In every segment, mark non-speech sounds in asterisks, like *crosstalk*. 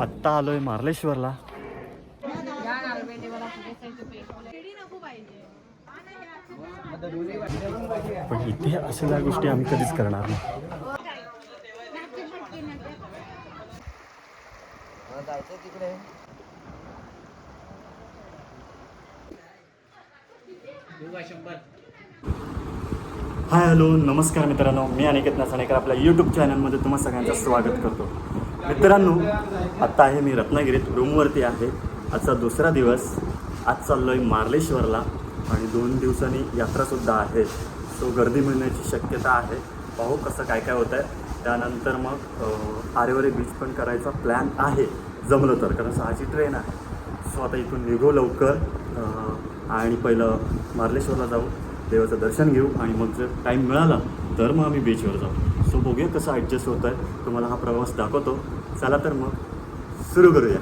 आत्ता आलोय मार्लेश्वरला. पण इथे अशा गोष्टी आम्ही कधीच करणार नाही. हाय हॅलो नमस्कार मित्रांनो. मी अनिकेत नासाणेकर. आपल्या यूट्यूब चॅनलमध्ये तुम्हा सगळ्यांचं स्वागत करतो. मित्रांनो आत्ता आहे मी रत्नागिरीत. रूमवरती आहे. आजचा दुसरा दिवस. आज चाललो आहे मार्लेश्वरला. आणि दोन दिवसांनी यात्रासुद्धा आहे. सो गर्दी मिळण्याची शक्यता आहे. पाहू कसं काय काय होतं आहे त्यानंतर मग आरेवरे बीच पण करायचा प्लॅन आहे. जमलं तर कारण सहाची ट्रेन आहे. सो आता इथून निघू लवकर. आणि पहिलं मार्लेश्वरला जाऊ. देवाचं दर्शन घेऊ आणि मग जर टाईम मिळाला तर मग आम्ही बीचवर जाऊ. सो बघूया कसं ॲडजस्ट होत आहे तुम्हाला हा प्रवास दाखवतो. चला तर मग सुरू करूया.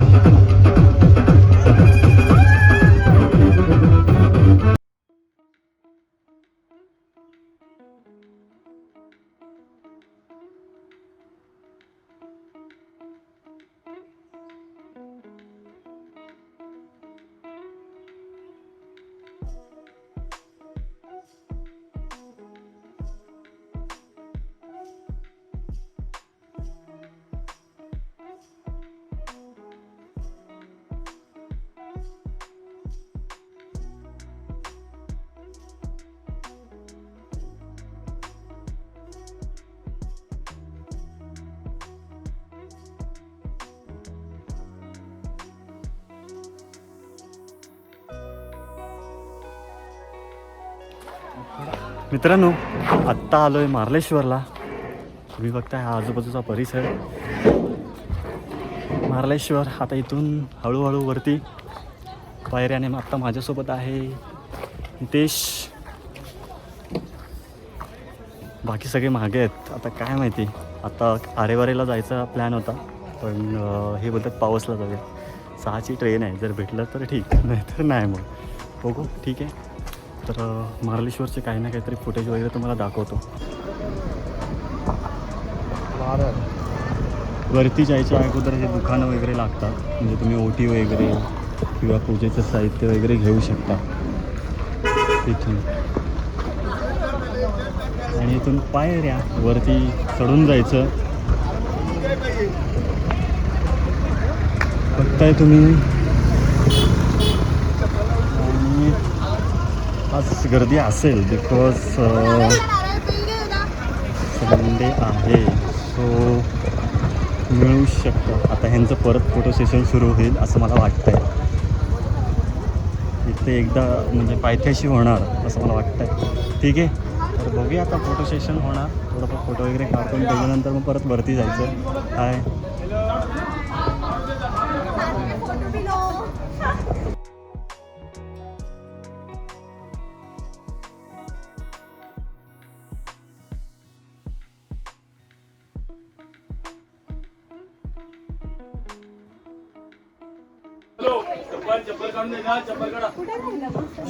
you *laughs* मित्रांनो आत्ता आलो आहे मार्लेश्वरला. तुम्ही बघताय हा आजूबाजूचा परिसर. मार्लेश्वर आता इथून हळूहळू वरती पायऱ्याने आत्ता माझ्यासोबत आहे नितेश बाकी सगळे मागे आहेत. आता काय माहिती? आता आरेवारेला जायचा प्लॅन होता पण हे बोलतात पावसला जाऊया. सहाची ट्रेन आहे. जर भेटलं तर ठीक नाही तर नाही मग. बघू ठीक आहे. तर मारलेश्वरचे काही ना काहीतरी फुटेज वगैरे तुम्हाला दाखवतो. वरती जायच्या अगोदर हे दुकानं वगैरे लागतात. म्हणजे तुम्ही ओटी वगैरे किंवा पूजेचं साहित्य वगैरे घेऊ शकता. इथून. आणि इथून पायऱ्या वरती चढून जायचं. बघताय तुम्ही आणि आज गर्दी असेल बिकॉज संडे uh, आहे. सो मिळू शकतं. आता ह्यांचं परत फोटो सेशन सुरू होईल असं मला वाटतं आहे इथे एकदा म्हणजे पायथ्याशी होणार असं मला वाटतं आहे ठीक आहे? तर बघूया आता फोटो सेशन होणार. थोडंफार फोटो वगैरे काढून त्याच्यानंतर मग परत वरती जायचं. काय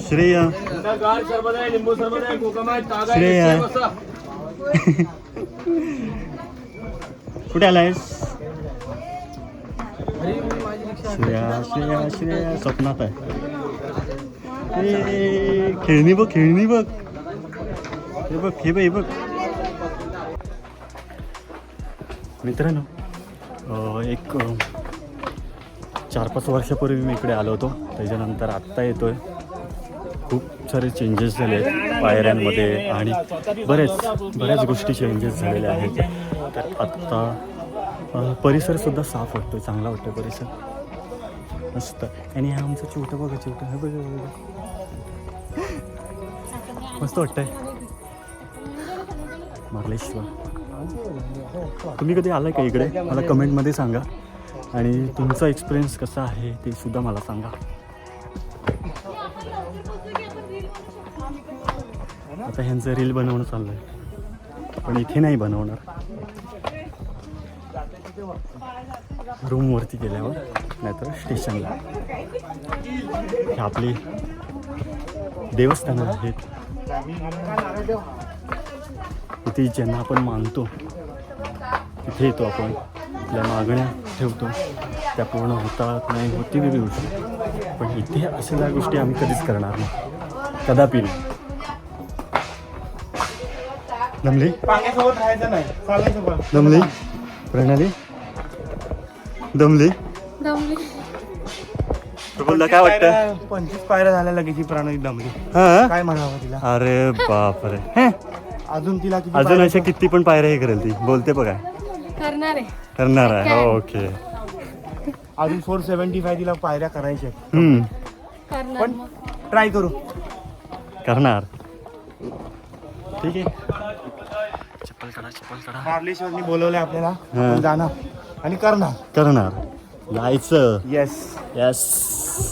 श्रेय. असं. कुठे आलायस? श्रेया श्रेया श्रेया स्वप्नात आहे. खेळणी बघ खेळणी बघ. हे बघ हे बघ हे बघ. मित्रांनो एक चार पाच वर्षापूर्वी मी इकडे आलो होतो. त्याच्यानंतर आत्ता येतोय. खूप सारे चेंजेस झाले आहेत पायऱ्यांमध्ये आणि बरेच बऱ्याच गोष्टी चेंजेस झालेल्या आहेत. तर आत्ता परिसरसुद्धा साफ वाटतो चांगला वाटतो परिसर. मस्त. आणि हा आमचं छोटं बघा छोटं. हे बघा बघा मस्त वाटतंय. मार्लेश्वर. तुम्ही कधी आलाय का इकडे? मला कमेंटमध्ये सांगा. आणि तुमचा एक्सपिरियन्स कसा आहे ते सुद्धा मला सांगा. आता ह्यांचं रील बनवणं चाललं आहे पण इथे नाही बनवणार. रूमवरती गेल्यावर नाहीतर स्टेशनला हे आपली देवस्थानं आहेत. इथे ज्यांना आपण मानतो तिथे येतो आपण. आपल्या मागण्या ठेवतो. त्या पूर्ण होतात नाही होती वेगळी गोष्ट पण इथे असलेल्या गोष्टी आम्ही कधीच करणार नाही. कदापि नाही. दमली? दमली. प्रणाली दमली काय वाटतं? पायऱ्या- पंचवीस पायऱ्या झाल्या लगेच ही प्राणी दमली. हा काय म्हणावं तिला? अरे बापरे. हे, अजून तिला किती अजून अशा किती पण पायऱ्या हे करेल ती. बोलते बघा. करणार आहे. करणार आहे. ओके. अजून फोर सेव्हन्टी फाय तिला पायऱ्या करायच्या आहेत. हम्म. करणार पण मग. ट्राय करू. करणार. ठीक आहे. मार्लेश्वरनी बोलवलंय आपल्याला. हा. आपण जाणार. आणि करणार. करणार. जायचं. येस यस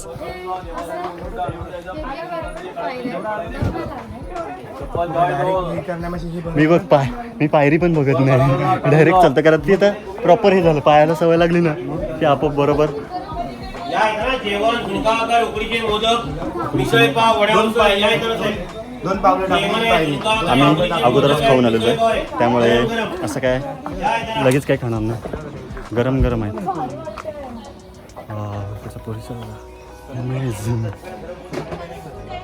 हे हे. मी बघ पाय मी पायरी पण बघत नाही. डायरेक्ट चालतं कारण ती आता प्रॉपर हे झालं पायाला सवय लागली ना की आपोआप बरोबर. आम्ही अगोदरच खाऊन आलेलो आहे. त्यामुळे असं काय? लगेच काय खाणार नाही गरम गरम आहे. त्याचा परिसर.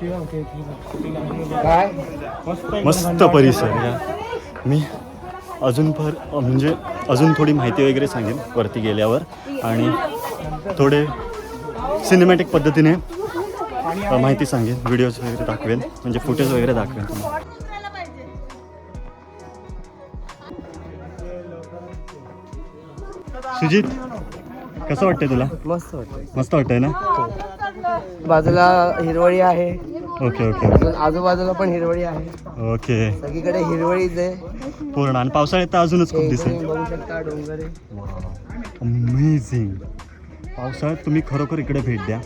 काय? मस्त परिसर. या मी अजून फार म्हणजे अजून थोडी माहिती वगैरे सांगेन वरती गेल्यावर. आणि थोडे सिनेमॅटिक पद्धतीने माहिती सांगेन व्हिडिओज वगैरे दाखवेन म्हणजे फुटेज वगैरे दाखवेन तुम्हाला. सुजित कसं वाटतंय तुला? मस्त वाटतं मस्त वाटतंय ना? बाजूला हिरवळी आहे. ओके ओके अजून आजूबाजूला पण हिरवळी आहे. ओके. सगळीकडे हिरवळीच आहे. पूर्ण. आणि पावसाळ्यात तर अजूनच खूप दिसेल. तुम्ही बघू शकता डोंगर आहे. अमेझिंग पावसाळ्यात तुम्ही खरोखर इकडे भेट द्या.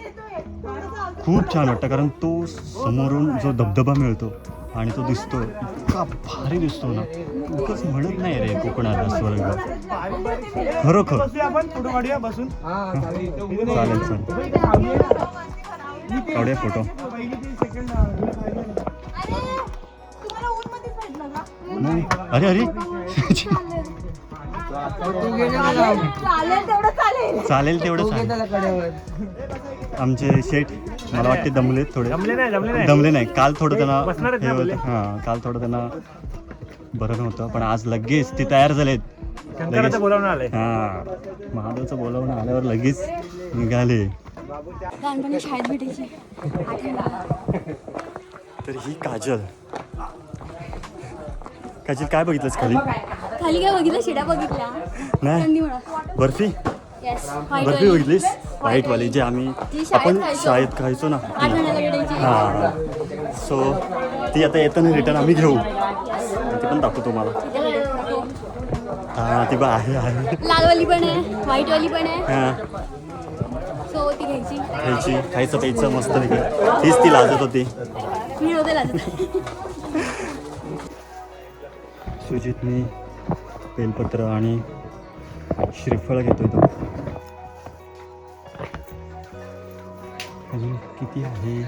खूप छान वाटतं कारण तो समोरून जो धबधबा मिळतो आणि तो दिसतो इतका भारी दिसतो ना. उगाच म्हणत नाही रे कोकणाला स्वर्ग. खरोखर. बसून चालेल. चालेल काढूया फोटो. नाही. अरे अरे. चालेल तेवढं चालेल. चालेल तेवढं चालेल. आमचे शेठ मला वाटते दमले थोडे. दमले नाही काल थोडं त्यांना हे ना होतं. बोलले. हां काल थोडं त्यांना बरं नव्हतं पण आज लगेच ते तयार झालेत. शंकराचं बोलावून आलंय. हां महादेवचं बोलावून आल्यावर लगेच निघाले. लहानपणी शाळेत भेटायची. आठवण तर ही काजल. काजल काय बघितलंस खाली? खाली काय बघितलं? शिड्या बघितल्या. नाही बर्फी? बर्फी बघितलीस? व्हाईटवाली जे आम्ही आपण. शाळेत खायचो ना. हां. सो ती आता येताना रिटर्न आम्ही घेऊ. ती पण दाखवतो तुम्हाला हां ती बा आहे आहे. लालवाली पण आहे. व्हाईटवाली पण आहे. हां. सो ती घ्यायची. खायची खायचं प्यायचं मस्त पैकी तीच ती लाजत होती. मी नव्हते लाजत *laughs* सुजितनी बेलपत्र आणि श्रीफळ घेतोय तो. अजून किती आहे?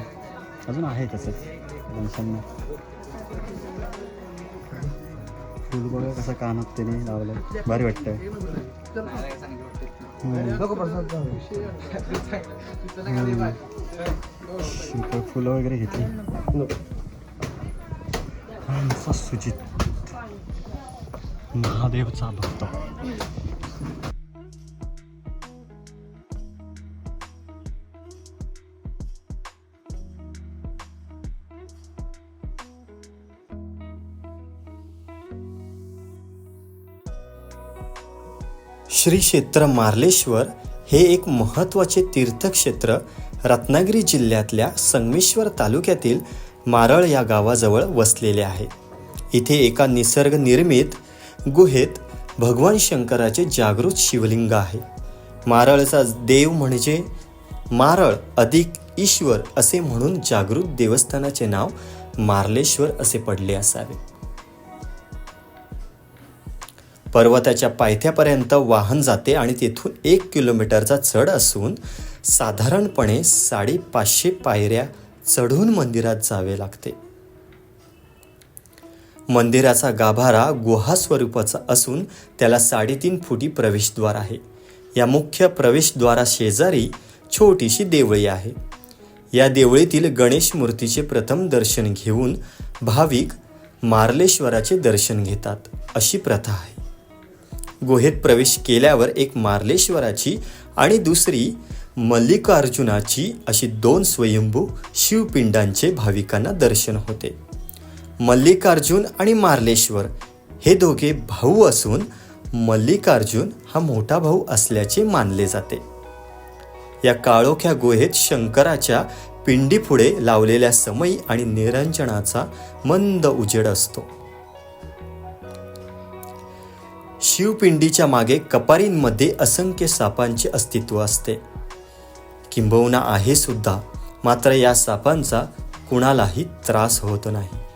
अजून आहे तसंच माणसांना फुल बघा कसं कानात त्याने लावलं भारी वाटतंय. फुलं वगैरे घेतली. सुजित. महादेवचा भक्त श्री क्षेत्र मार्लेश्वर हे एक महत्त्वाचे तीर्थक्षेत्र रत्नागिरी जिल्ह्यातल्या संगमेश्वर तालुक्यातील मारळ या गावाजवळ वसलेले आहे. इथे एका निसर्गनिर्मित गुहेत भगवान शंकराचे जागृत शिवलिंग आहे. मारळचा देव म्हणजे मारळ अधिक ईश्वर असे म्हणून जागृत देवस्थानाचे नाव मार्लेश्वर असे पडले असावे. पर्वताच्या पायथ्यापर्यंत वाहन जाते आणि तेथून एक किलोमीटरचा चढ असून साधारणपणे साडेपाचशे पायऱ्या चढून मंदिरात जावे लागते. मंदिराचा गाभारा गुहा स्वरूपाचा असून त्याला साडेतीन फुटी प्रवेशद्वार आहे. या मुख्य प्रवेशद्वारा शेजारी छोटीशी देवळी आहे. या देवळीतील गणेश मूर्तीचे प्रथम दर्शन घेऊन भाविक मार्लेश्वराचे दर्शन घेतात अशी प्रथा आहे. गुहेत प्रवेश केल्यावर एक मार्लेश्वराची आणि दुसरी मल्लिकार्जुनाची अशी दोन स्वयंभू शिवपिंडांचे भाविकांना दर्शन होते. मल्लिकार्जुन आणि मार्लेश्वर. हे दोघे भाऊ असून मल्लिकार्जुन हा मोठा भाऊ असल्याचे मानले जाते. या काळोख्या गुहेत शंकराच्या पिंडीपुढे लावलेल्या समयी आणि निरंजनाचा मंद उजेड असतो. शिवपिंडीच्या मागे कपारींमध्ये असंख्य सापांचे अस्तित्व असते. किंबहुना आहे सुद्धा मात्र या सापांचा कुणालाही त्रास होत नाही.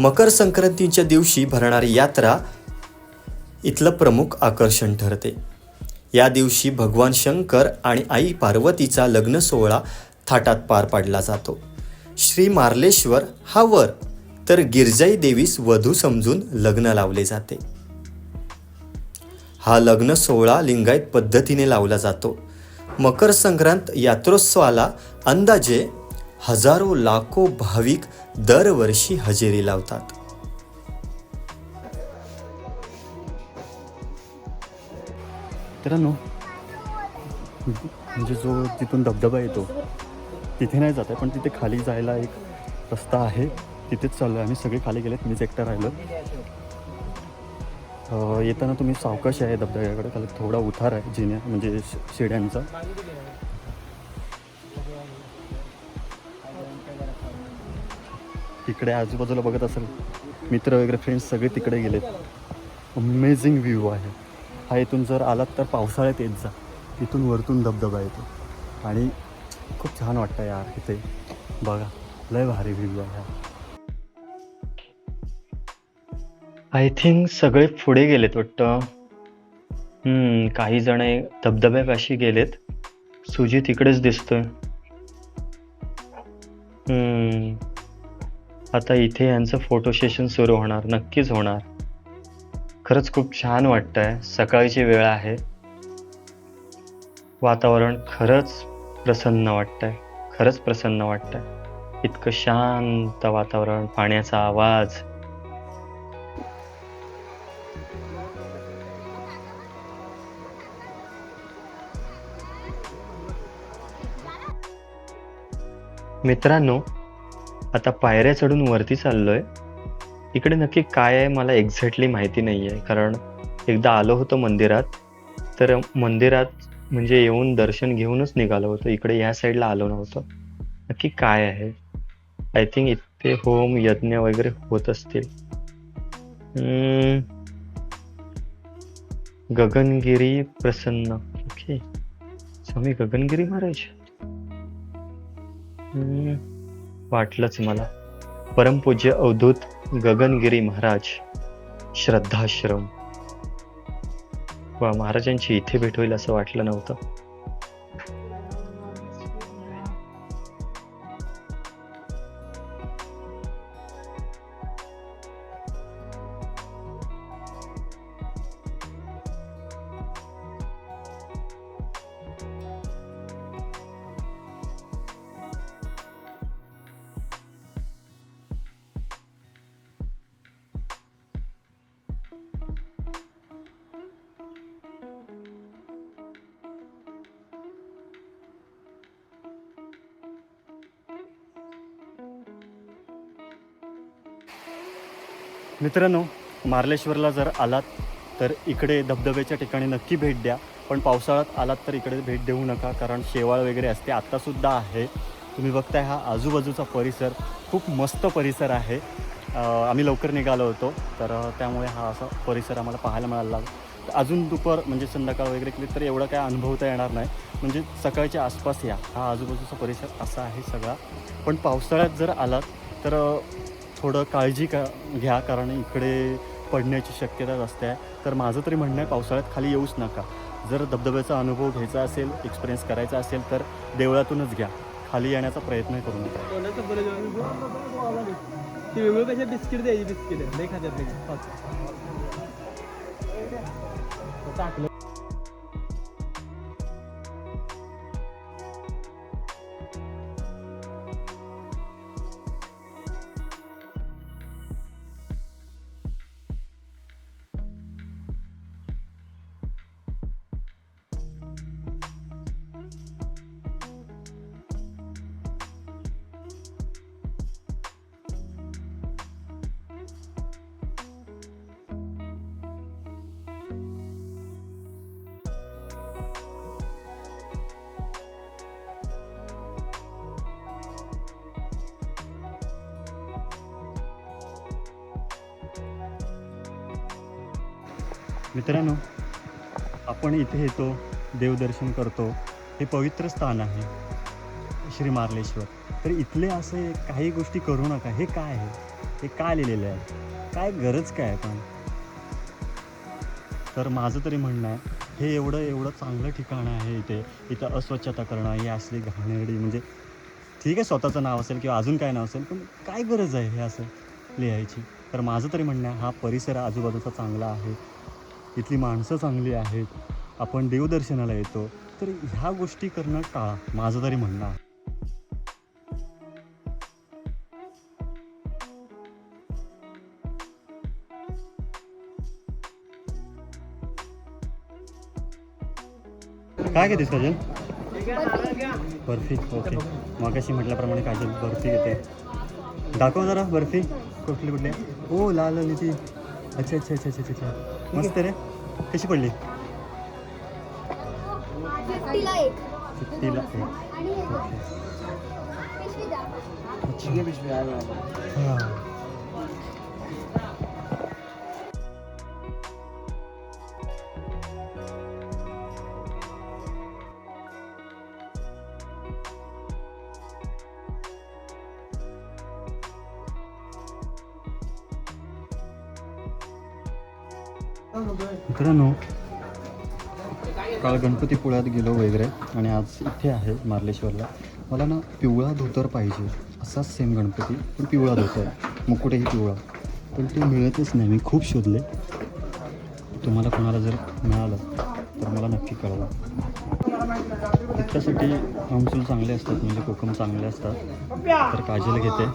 मकर संक्रांतीच्या दिवशी भरणारी यात्रा इथलं प्रमुख आकर्षण ठरते. या दिवशी भगवान शंकर आणि आई पार्वतीचा लग्न सोहळा थाटात पार पाडला जातो. श्री मार्लेश्वर हा वर तर गिरजाई देवीस वधू समजून लग्न लावले जाते. हा लग्न सोहळा लिंगायत पद्धतीने लावला जातो. मकर संक्रांत यात्रोत्सवाला अंदाजे हजारो लाखो भाविक दरवर्षी हजेरी लावतात. मित्रांनो म्हणजे जो तिथून धबधबा येतो तिथे नाही जात आहे पण तिथे खाली जायला एक रस्ता आहे. तिथेच चाललो आहे आम्ही सगळे खाली गेलेत मीच एकटा राहिलो. येताना तुम्ही सावकाश आहे धबधब्याकडे खाली थोडा उतार आहे जिन्या म्हणजे शिड्यांचा. इकडे आजूबाजूला बघत असेल मित्र वगैरे फ्रेंड्स सगळे तिकडे गेलेत. अमेझिंग व्ह्यू आहे. हा इथून जर आलात तर पावसाळ्यात येत जा. इथून वरतून धबधबा येतो. आणि खूप छान वाटतं यार इथे. बघा लय भारी व्ह्यू आहे आय थिंक सगळे पुढे गेलेत वाटतं. काही जण धबधब्यापाशी गेलेत. सुजी तिकडेच दिसतोय. आता इथे यांचं फोटो सेशन सुरू होणार नक्कीच होणार. खरंच खूप छान वाटतंय. सकाळची वेळ आहे. वातावरण खरंच प्रसन्न वाटतंय. खरंच प्रसन्न वाटतंय. इतकं शांत वातावरण पाण्याचा आवाज. मित्रांनो आता पायऱ्या चढून वरती चाललोय. इकडे नक्की काय आहे मला एक्झॅक्टली माहिती नाही आहे कारण एकदा आलो होतो मंदिरात तर मंदिरात म्हणजे येऊन दर्शन घेऊनच निघालो होतो. इकडे या साईडला आलो नव्हतो. नक्की काय आहे? आय थिंक इथे होम यज्ञ वगैरे होत असतील. गगनगिरी प्रसन्न. ओके स्वामी गगनगिरी महाराज. वाटलंच मला. परमपूज्य अवधूत गगनगिरी महाराज श्रद्धाश्रम. वा महाराजांची इथे भेट होईल असं वाटलं नव्हतं. मित्रांनो मार्लेश्वरला जर आलात तर इकडे धबधब्याच्या ठिकाणी नक्की भेट द्या. पण पावसाळ्यात आलात तर इकडे भेट देऊ नका कारण शेवाळ वगैरे असते आत्तासुद्धा आहे. तुम्ही बघताय हा आजूबाजूचा परिसर खूप मस्त परिसर आहे. आम्ही लवकर निघालो होतो तर त्यामुळे हा असा परिसर आम्हाला पाहायला मिळाला. तर अजून दुपार म्हणजे संध्याकाळ वगैरे केली तर एवढं काय अनुभवता येणार नाही. म्हणजे सकाळच्या आसपास या हा आजूबाजूचा परिसर असा आहे सगळा. पण पावसाळ्यात जर आलात तर थोडं काळजी का घ्या कारण इकडे पडण्याची शक्यता जास्त आहे. तर माझं तरी म्हणणं आहे पावसाळ्यात खाली येऊच नका. जर धबधब्याचा अनुभव घ्यायचा असेल एक्सपिरियन्स करायचा असेल तर देवळातूनच घ्या. खाली येण्याचा प्रयत्न करू नका बिस्किट द्यायची बिस्किट? टाकलं. मित्रांनो आपण इथे येतो देवदर्शन करतो. हे पवित्र स्थान आहे श्री मार्लेश्वर. तर इथले असे काही गोष्टी करू नका. हे काय आहे? हे काय लिहिलेलं आहे? काय गरज काय आहे पण? तर माझं तरी म्हणणं आहे हे एवढं एवढं चांगलं ठिकाण आहे इथे. इथं अस्वच्छता करणं ही असली घाणेरडी म्हणजे ठीक आहे स्वतःचं नाव असेल किंवा अजून काय नाव असेल पण काय गरज आहे हे असं लिहायची? तर माझं तरी म्हणणं आहे हा परिसर आजूबाजूचा चांगला आहे. इथली माणसं चांगली आहेत आपण देवदर्शनाला येतो तर ह्या गोष्टी करणं टाळा माझं तरी म्हणणं आहे. काय घेतेस काजल? बर्फी ओके. मग कशी म्हटल्याप्रमाणे काजल बर्फी घेते. दाखव जरा बर्फी. कुठली कुठली? ओ लाल ती अच्छा अच्छा अच्छा अच्छा अच्छा. मस्त रे. कशी पडली? एक. पिशवी मित्रांनो काल गणपतीपुळ्यात गेलो वगैरे आणि आज इथे आहे मार्लेश्वरला. मला ना पिवळा धोतर पाहिजे असाच सेम गणपती पण पिवळा धोतर मुकुटही पिवळा. पण ते मिळतच नाही मी खूप शोधले. तुम्हाला कोणाला जर मिळालं तर मला नक्की कळवा. त्याच्यासाठी आमसूल चांगले असतात म्हणजे कोकम चांगले असतात तर काजल घेते.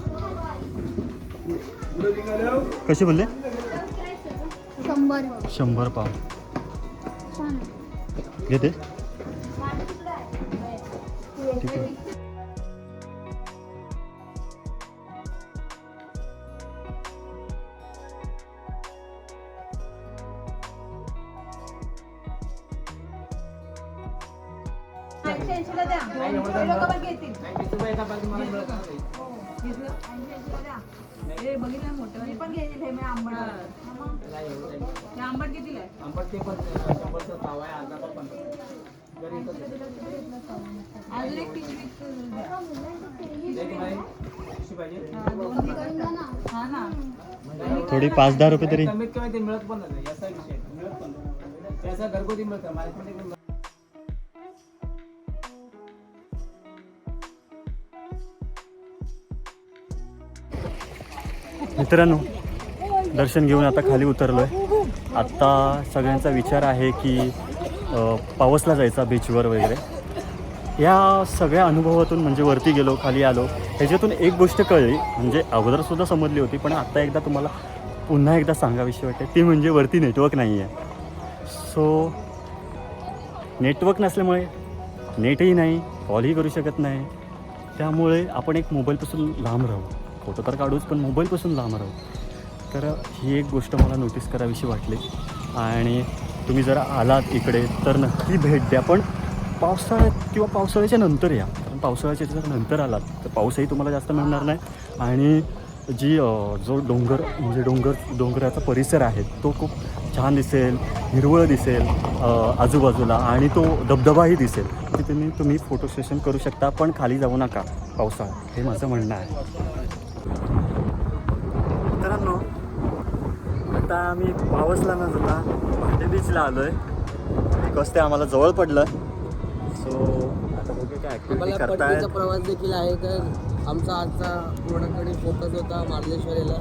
कसे बोलले? शंभर शंभर पाव. घेते? ठीक आहे. थोडी पाच दहा रुपये तरी. कमीत कमी ते मिळत पण नाही याचा विषय मिळत पण त्याचा घरगुती मिळतं मार्केटमध्ये मित्रांनो दर्शन घेऊन आता खाली उतरलो आहे आत्ता सगळ्यांचा विचार आहे की पावसला जायचा बीचवर वगैरे. या सगळ्या अनुभवातून म्हणजे वरती गेलो खाली आलो ह्याच्यातून एक गोष्ट कळली म्हणजे अगोदरसुद्धा समजली होती पण आत्ता एकदा तुम्हाला पुन्हा एकदा सांगाविषयी वाटते ती म्हणजे वरती नेटवर्क नाही आहे सो नेटवर्क नसल्यामुळे नेटही नाही कॉलही करू शकत नाही. त्यामुळे आपण एक मोबाईलपासून लांब राहू. फोटो तर काढूच पण मोबाईलपासून लांब राहू. तर ही एक गोष्ट मला नोटीस करावीशी वाटली. आणि तुम्ही जर आलात इकडे तर नक्की भेट द्या पण पावसाळ्यात किंवा पावसाळ्याच्या नंतर या. कारण पावसाळ्याच्या जर नंतर आलात तर पाऊसही तुम्हाला जास्त मिळणार नाही. आणि जी जो डोंगर म्हणजे डोंगर डोंगराचा परिसर आहे तो खूप छान दिसेल हिरवळ दिसेल आजूबाजूला आणि तो धबधबाही दिसेल. तिथे तुम्ही तुम्ही फोटो सेशन करू शकता पण खाली जाऊ नका पावसाळ्यात. हे माझं म्हणणं आहे. मित्रांनो आता आम्ही पावसला न जाता भाटे बीचला आलो आहे बिकॉज ते आम्हाला जवळ पडलं. काय आम्हाला परतीचा प्रवास देखील आहे तर आमचा आजचा पूर्णपणे फोकस होता मार्लेश्वरीला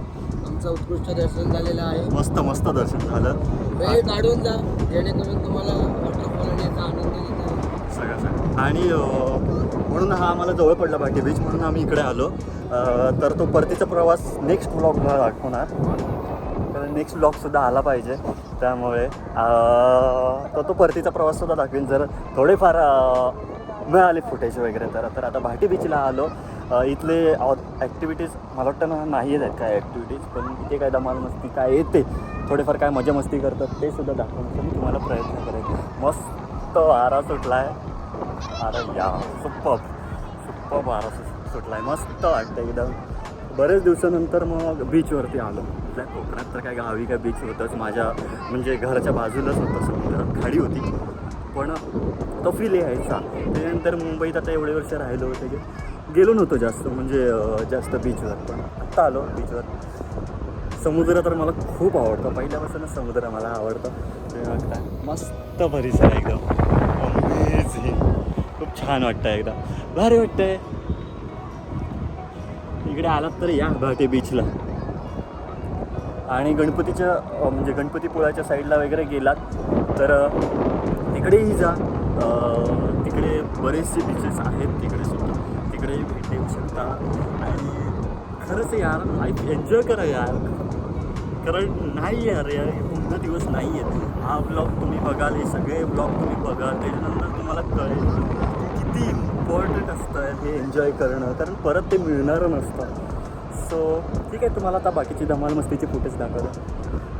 आमचं उत्कृष्ट दर्शन झालेलं आहे. मस्त मस्त दर्शन झालं. वेळ काढून जा जेणेकरून तुम्हाला वॉटरफॉल आणि याचा आनंद घेता येईल. सगळं सगळं. आणि अं, म्हणून हा आम्हाला जवळ पडला भाटी बीच म्हणून आम्ही इकडे आलो. अं, तर तो परतीचा प्रवास नेक्स्ट ब्लॉगला दाखवणार. तर नेक्स्ट ब्लॉगसुद्धा आला पाहिजे. त्यामुळे अं, तर तो परतीचा प्रवाससुद्धा दाखवेन. जर थोडेफार अं, मिळाले फुटेज वगैरे. तर तर आता भाटी बीचला आलो. इथले ॲक्टिव्हिटीज मला वाटतं ना नाही आहेत काय ॲक्टिव्हिटीज पण इथे काय धमाल मस्ती काय येते थोडेफार काय मजा मस्ती करतात ते सुद्धा दाखवण्याचा मी तुम्हाला प्रयत्न करेन. मस्त वारा सुटला आहे अरे या सुप्पब सुप्पब वारा सु- सुटला आहे मस्त वाटतं एकदम. बरेच दिवसानंतर मग बीचवरती आलो. आपल्या कोकणात तर काय गावी काय बीच होतंच. माझ्या म्हणजे घराच्या बाजूलाच होतं समुद्रात खाडी होती. पण तो फील यायचा त्यानंतर मुंबईत आता एवढे वर्ष राहिलो होते की गेलो नव्हतो जास्त म्हणजे जास्त बीचवर पण आत्ता आलो बीचवर समुद्र तर मला खूप आवडतं. पहिल्यापासूनच समुद्र मला आवडतं. काय मस्त परिसर आहे एकदम. अमेझिंग खूप छान वाटतं एकदा भारी वाटतंय. इकडे आलात तर या घाटे बीचला आणि गणपतीच्या म्हणजे गणपतीपुळाच्या साईडला वगैरे गेलात तर तिकडेही जा. तिकडे बरेचसे बीचेस आहेत तिकडे सुद्धा. तिकडेही भेट देऊ शकता. आणि खरंच यार लाईफ एन्जॉय करा यार. कारण नाही यार यार पूर्ण दिवस नाही आहेत. हा ब्लॉग तुम्ही बघाल हे सगळे ब्लॉग तुम्ही बघाल त्याच्यानंतर तुम्हाला कळेल किती इम्पॉर्टंट असतं हे एन्जॉय करणं. कारण परत ते मिळणारं नसतं. सो ठीक आहे तुम्हाला आता बाकीची धमाल मस्तीची फुटेज दाखवलं